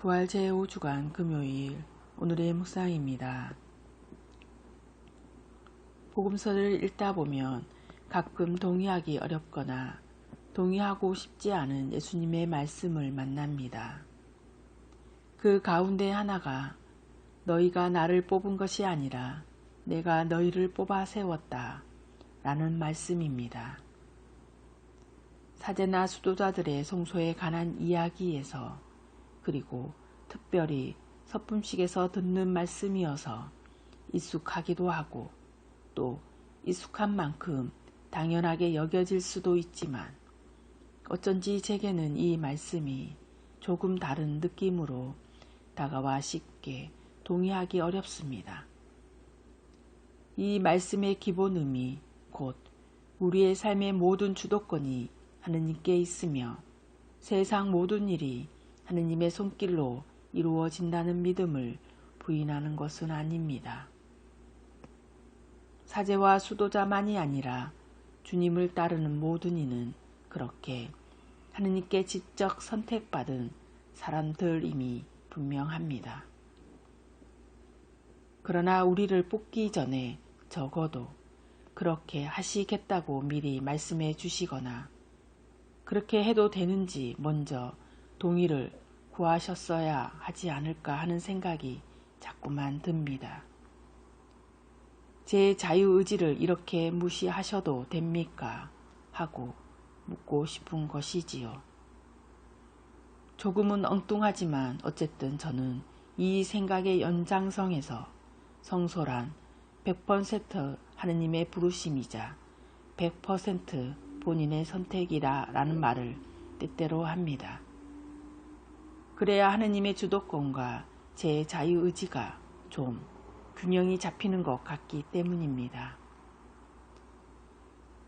부활 제5주간 금요일 오늘의 묵상입니다. 복음서를 읽다 보면 가끔 동의하기 어렵거나 동의하고 싶지 않은 예수님의 말씀을 만납니다. 그 가운데 하나가 너희가 나를 뽑은 것이 아니라 내가 너희를 뽑아 세웠다 라는 말씀입니다. 사제나 수도자들의 성소에 관한 이야기에서 그리고 특별히 서품식에서 듣는 말씀이어서 익숙하기도 하고 또 익숙한 만큼 당연하게 여겨질 수도 있지만 어쩐지 제게는 이 말씀이 조금 다른 느낌으로 다가와 쉽게 동의하기 어렵습니다. 이 말씀의 기본 의미 곧 우리의 삶의 모든 주도권이 하느님께 있으며 세상 모든 일이 하느님의 손길로 이루어진다는 믿음을 부인하는 것은 아닙니다. 사제와 수도자만이 아니라 주님을 따르는 모든 이는 그렇게 하느님께 직접 선택받은 사람들임이 분명합니다. 그러나 우리를 뽑기 전에 적어도 그렇게 하시겠다고 미리 말씀해 주시거나 그렇게 해도 되는지 먼저 동의를 구하셨어야 하지 않을까 하는 생각이 자꾸만 듭니다. 제 자유의지를 이렇게 무시하셔도 됩니까? 하고 묻고 싶은 것이지요. 조금은 엉뚱하지만 어쨌든 저는 이 생각의 연장성에서 성소란 100% 하느님의 부르심이자 100% 본인의 선택이라 라는 말을 때때로 합니다. 그래야 하느님의 주도권과 제 자유의지가 좀 균형이 잡히는 것 같기 때문입니다.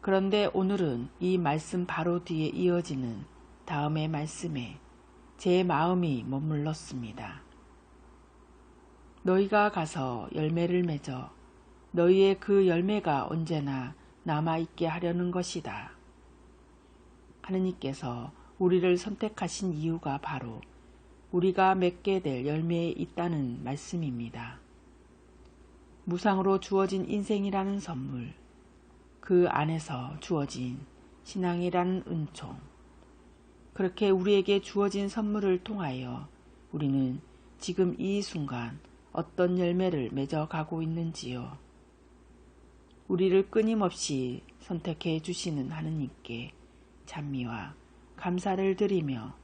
그런데 오늘은 이 말씀 바로 뒤에 이어지는 다음의 말씀에 제 마음이 머물렀습니다. 너희가 가서 열매를 맺어 너희의 그 열매가 언제나 남아있게 하려는 것이다. 하느님께서 우리를 선택하신 이유가 바로 우리가 맺게 될 열매에 있다는 말씀입니다. 무상으로 주어진 인생이라는 선물, 그 안에서 주어진 신앙이라는 은총, 그렇게 우리에게 주어진 선물을 통하여 우리는 지금 이 순간 어떤 열매를 맺어가고 있는지요. 우리를 끊임없이 선택해 주시는 하느님께 찬미와 감사를 드리며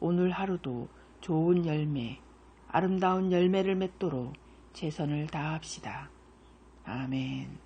오늘 하루도 좋은 열매, 아름다운 열매를 맺도록 최선을 다합시다. 아멘.